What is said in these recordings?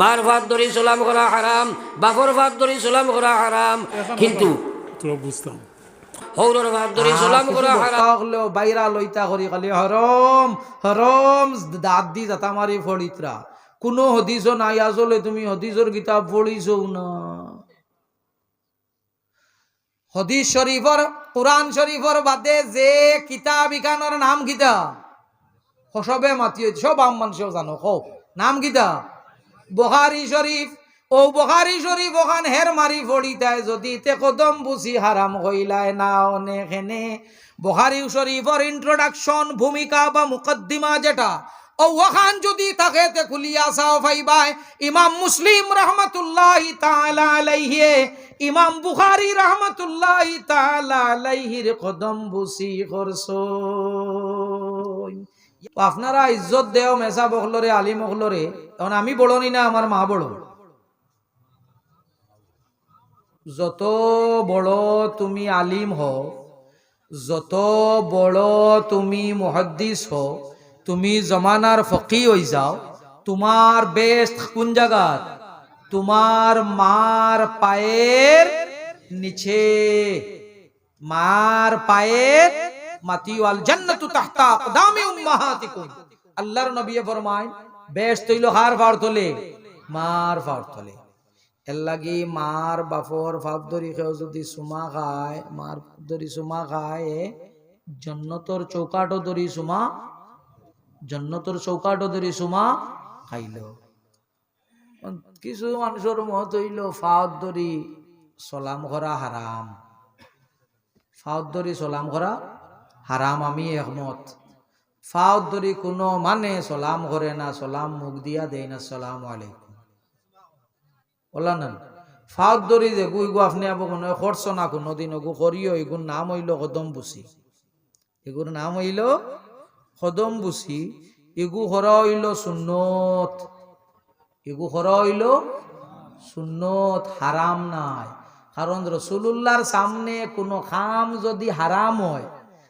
মার ভাত ধরি সালাম করা হারাম বাপর ভাত ধরি সালাম করা হারাম। কিন্তু বুঝতাম হৌরর ভাত ধরি সালাম করা হারাম। হলেও বাইরা লইতা করি খালি হরম হরম দাঁত দি যাতা মারি ফড়িতরা কোনো হদিস নাই আসলে তুমি হদিসর কিতাব পড়িছ না। হদিস শরীফর কোরআন শরীফর বাদে যে কিতাব ইখানোর নাম কিতা? সবে মাতি সব আম মানুষও জানো কও নাম কিতা? বহারি শরীফ, ও বহারি শরীফ ওখান হের মারি ফড়িতায় যদি তে কদম বুঝি হারাম হইলায় না অনেকখানে। বহারি শরীফর ইন্ট্রোডাকশন ভূমিকা বা মুকদ্দিমা যেটা, ও ওখান যদি থাকে তে খুলিয়া সাও ফাইবাই ইমাম মুসলিম রহমতুল্লাহ তাআলা আলাইহি, ইমাম বুখারী রহমতুল্লাহ তাআলা আলাইহির কদম বুসি করছই আপনারা ইজ্জত দেও মেসা বখলরে আলিম বখলরে তখন আমি বড়নি না, আমার মা বড় যত বড় তুমি আলিম হও, যত বড় তুমি মুহাদ্দিস হও, তুমি জমানার ফকি হয়ে যাও, তোমার বেস্ট কোন জায়গাত তোমার মার পায়ের নিচে, মার পায়ের মাতি ওয়াল জান্নাতু তাহতা আকদামি উম্মাহাতিকুম। আল্লাহর নবী ফরমায়, বেশ তৈল হার ফাড় তোলে, মার ফাড় তোলে। এর লাগি মার বাপর ফাপ ধরি খেও যদি সুমা খায়, মার ধরি সুমা খায়, জন্নতর চৌকাটো ধরি সুমা, জন্নতর চৌকাটো ধরি সুমা খাইল। কিছু মানুষের মত হইল ফাওত ধরি সলাম করা হারাম। ফাওত ধরি সলাম করা হারাম আমি একমত ফাওত ধরি কোনো মানে সলাম করে না, সলাম মুখ দিয়া দেয় না, সালাম আলাইকুম। বলা না ফাওত ধরি যে গুই গু আপনি খরচ না, কোনো দিন ওগু করিও এগুর নাম হইল কদম বুসি। এগুর নাম হইল কদম বুসি। এগু হরা হইল সুন্নত। এগু হরা হইল সুন্নত, হারাম নাই। কারণ রসুল্লাহর সামনে কোনো খাম যদি হারাম হয়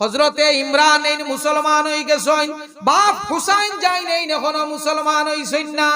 হজরতে ইমরান এই মুসলমান হই গেছেন, বাপ হুসাইন যাই নেই এখনও মুসলমান হইছেন না।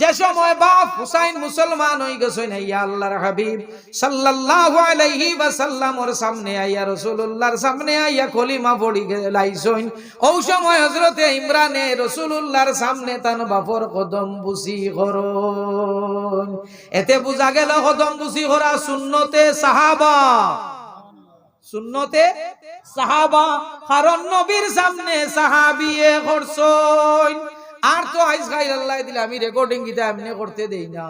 যে সময় বাপ হুসাইন মুসলমান হই গেছেন ইয়া আল্লাহর হাবিব সাল্লাল্লাহু আলাইহি ওয়াসাল্লামর সামনে আইয়া রাসূলুল্লাহর সামনে আইয়া কলিমা পড়ি লাইছেন। ওই সময় হযরতে ইমরানে রাসূলুল্লাহর সামনে তান বাপর কদম বুসি করন। এতে বুঝা গেল কদম বুসি করা সুন্নতে সাহাবা। সুন্নতে সাহাবা, কারণ নবীর সামনে সাহাবিয়ে করছই আর তো আইস খাই আল্লাহ দিলে আমি রেকর্ডিং গীতা এমনি করতে দেই না।